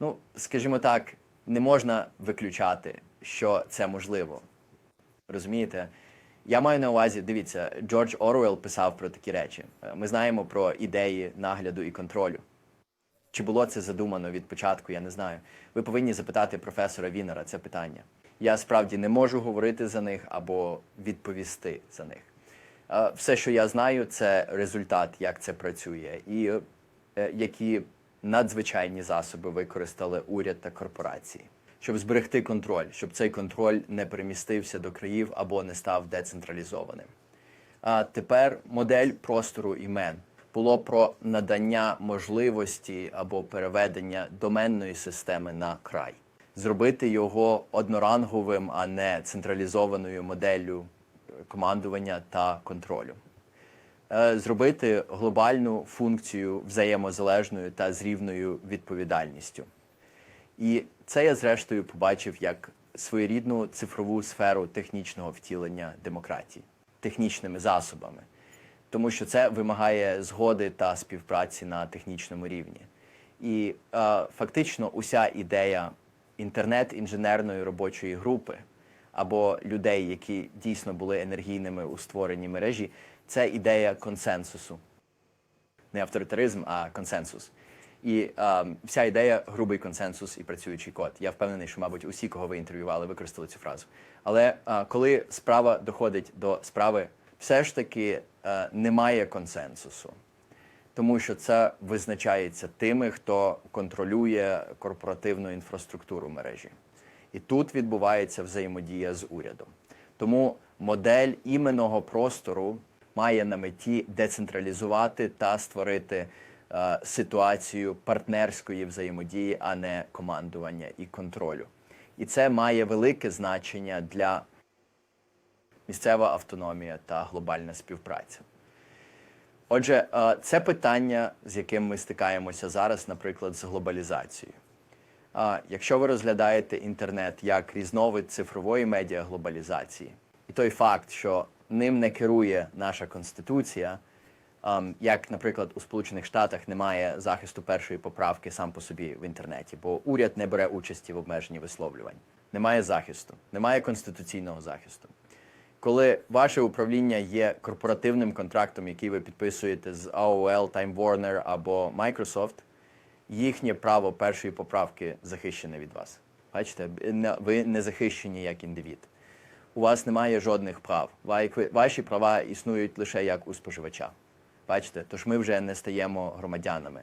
Ну, скажімо так, не можна виключати, що це можливо. Розумієте? Я маю на увазі, дивіться, Джордж Оруелл писав про такі речі. Е, Ми знаємо про ідеї нагляду і контролю. Чи було це задумано від початку, я не знаю. Ви повинні запитати професора Вінера це питання. Я справді не можу говорити за них або відповісти за них. Е, Все, що я знаю, це результат, як це працює, і е, які надзвичайні засоби використали уряд та корпорації, щоб зберегти контроль, щоб цей контроль не перемістився до країв або не став децентралізованим. А тепер модель простору імен було про надання можливості або переведення доменної системи на край, зробити його одноранговим, а не централізованою моделлю командування та контролю. Е, Зробити глобальну функцію взаємозалежною та з рівною відповідальністю. І це я зрештою побачив як своєрідну цифрову сферу технічного втілення демократії, технічними засобами, тому що це вимагає згоди та співпраці на технічному рівні. І е, фактично уся ідея інтернет-інженерної робочої групи або людей, які дійсно були енергійними у створенні мережі, це ідея консенсусу не авторитаризм, а консенсус. І е, вся ідея грубий консенсус і працюючий код. Я впевнений, що, мабуть, усі, кого ви інтерв'ювали, використали цю фразу. Але е, коли справа доходить до справи, все ж таки е, немає консенсусу, тому що це визначається тими, хто контролює корпоративну інфраструктуру мережі. І тут відбувається взаємодія з урядом. Тому модель іменного простору має на меті децентралізувати та створити е, ситуацію партнерської взаємодії, а не командування і контролю. І це має велике значення для місцева автономія та глобальна співпраця. Отже, е, це питання, з яким ми стикаємося зараз, наприклад, з глобалізацією. А якщо ви розглядаєте інтернет як різновид цифрової медіаглобалізації, і той факт, що ним не керує наша конституція, як, наприклад, у Сполучених Штатах немає захисту першої поправки сам по собі в інтернеті, бо уряд не бере участі в обмеженні висловлювань. Немає захисту, немає конституційного захисту. Коли ваше управління є корпоративним контрактом, який ви підписуєте з AOL, Time Warner або Microsoft, їхнє право першої поправки захищене від вас. Бачите, ви не захищені як індивід. У вас немає жодних прав. Ваші права існують лише як у споживача. Бачите, тож ми вже не стаємо громадянами,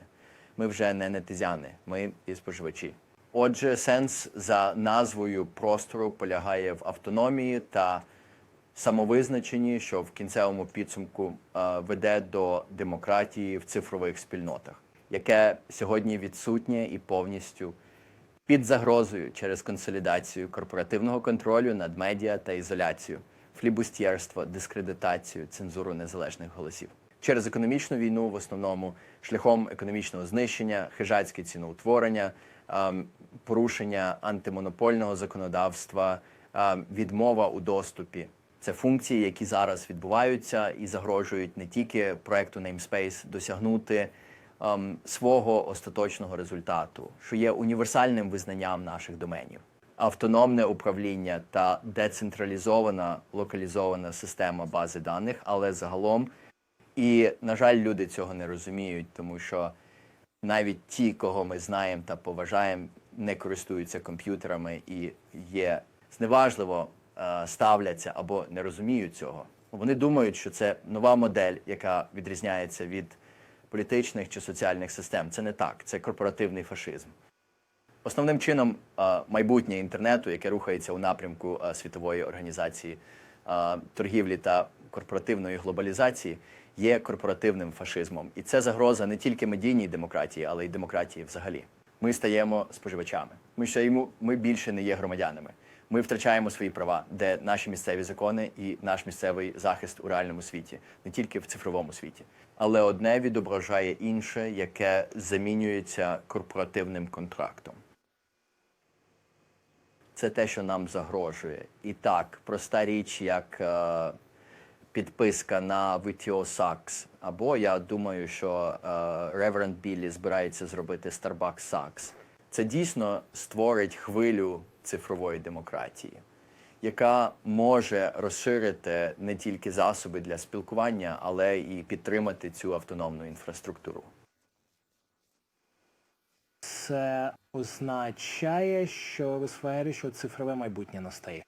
ми вже не нетизяни, ми і споживачі. Отже, сенс за назвою простору полягає в автономії та самовизначенні, що в кінцевому підсумку е, веде до демократії в цифрових спільнотах, яке сьогодні відсутнє і повністю під загрозою через консолідацію корпоративного контролю над медіа та ізоляцію, флібустєрство, дискредитацію, цензуру незалежних голосів. Через економічну війну, в основному шляхом економічного знищення, хижацьке ціноутворення, ем, порушення антимонопольного законодавства, ем, відмова у доступі. Це функції, які зараз відбуваються і загрожують не тільки проекту Namespace досягнути ем, свого остаточного результату, що є універсальним визнанням наших доменів. Автономне управління та децентралізована локалізована система бази даних, але загалом, і на жаль, люди цього не розуміють, тому що навіть ті, кого ми знаємо та поважаємо, не користуються комп'ютерами і є зневажливо е, ставляться або не розуміють цього. Вони думають, що це нова модель, яка відрізняється від політичних чи соціальних систем. Це не так, це корпоративний фашизм. Основним чином е, майбутнє інтернету, яке рухається у напрямку е, світової організації е, торгівлі та корпоративної глобалізації, є корпоративним фашизмом. І це загроза не тільки медійній демократії, але й демократії взагалі. Ми стаємо споживачами. Ми стаємо, ми більше не є громадянами. Ми втрачаємо свої права, де наші місцеві закони і наш місцевий захист у реальному світі, не тільки в цифровому світі. Але одне відображає інше, яке замінюється корпоративним контрактом. Це те, що нам загрожує. І так, проста річ, як е, підписка на WTO Sachs, або я думаю, що е, Reverend Біллі збирається зробити Starbucks Sachs. Це дійсно створить хвилю цифрової демократії, яка може розширити не тільки засоби для спілкування, але і підтримати цю автономну інфраструктуру. Це означає, що ви сфері, що цифрове майбутнє настає.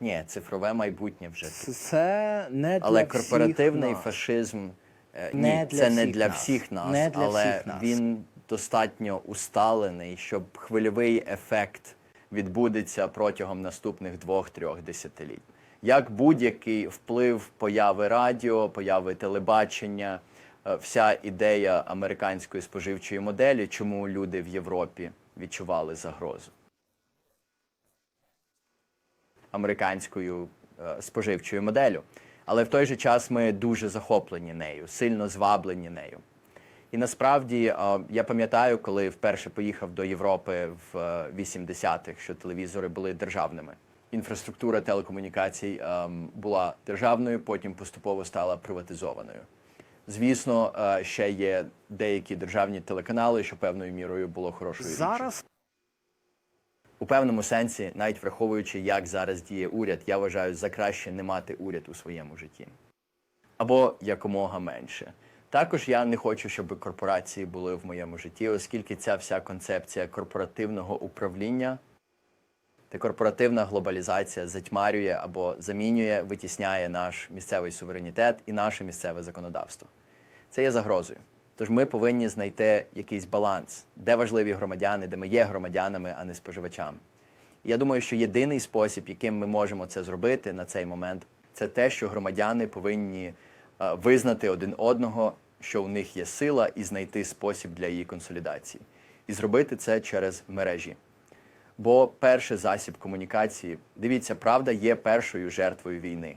Ні, цифрове майбутнє вже Це- тут. Це не для Але всіх корпоративний нас. фашизм е, Не ні, для це не всіх для нас. всіх нас, Не для але всіх нас. він достатньо усталений, щоб хвильовий ефект відбудеться протягом наступних двох-трьох десятиліть. Як будь-який вплив появи радіо, появи телебачення, е, вся ідея американської споживчої моделі, чому люди в Європі відчували загрозу американською е, споживчою моделлю. Але в той же час ми дуже захоплені нею, сильно зваблені нею. І насправді е, я пам'ятаю, коли вперше поїхав до Європи в е, 80-х, що телевізори були державними. Інфраструктура телекомунікацій е, була державною, потім поступово стала приватизованою. Звісно, е, ще є деякі державні телеканали, що певною мірою було хорошою. Зараз У певному сенсі, навіть враховуючи, як зараз діє уряд, я вважаю за краще не мати уряд у своєму житті. Або якомога менше. Також я не хочу, щоб корпорації були в моєму житті, оскільки ця вся концепція корпоративного управління та корпоративна глобалізація затьмарює або замінює, витісняє наш місцевий суверенітет і наше місцеве законодавство. Це є загрозою. Тож ми повинні знайти якийсь баланс, де важливі громадяни, де ми є громадянами, а не споживачами. Я думаю, що єдиний спосіб, яким ми можемо це зробити на цей момент, це те, що громадяни повинні е, визнати один одного, що у них є сила, і знайти спосіб для її консолідації. І зробити це через мережі. Бо перший засіб комунікації, дивіться, правда є першою жертвою війни.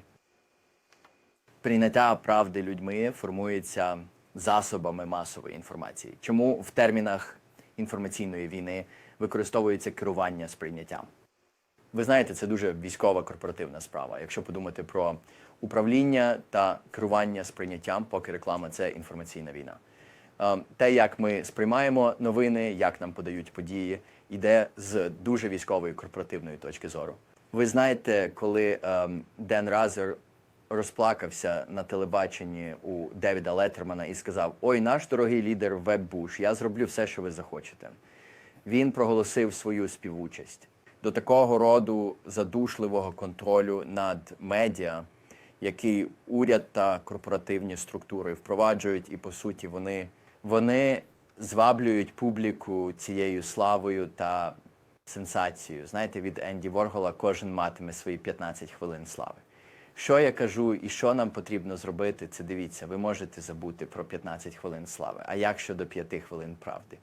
Прийняття правди людьми формується засобами масової інформації. Чому в термінах інформаційної війни використовується керування сприйняттям? Ви знаєте, це дуже військова корпоративна справа. Якщо подумати про управління та керування сприйняттям, поки реклама це інформаційна війна. Е, Те, як ми сприймаємо новини, як нам подають події, йде з дуже військової корпоративної точки зору. Ви знаєте, коли ем, Ден Разер розплакався на телебаченні у Девіда Леттермана і сказав: Ой, наш дорогий лідер Веб Буш, я зроблю все, що ви захочете. Він проголосив свою співучасть до такого роду задушливого контролю над медіа, який уряд та корпоративні структури впроваджують, і по суті вони, вони зваблюють публіку цією славою та сенсацією. Знаєте, від Енді Воргола кожен матиме свої 15 хвилин слави. Що я кажу і що нам потрібно зробити, це дивіться, ви можете забути про 15 хвилин слави. А як щодо 5 хвилин правди?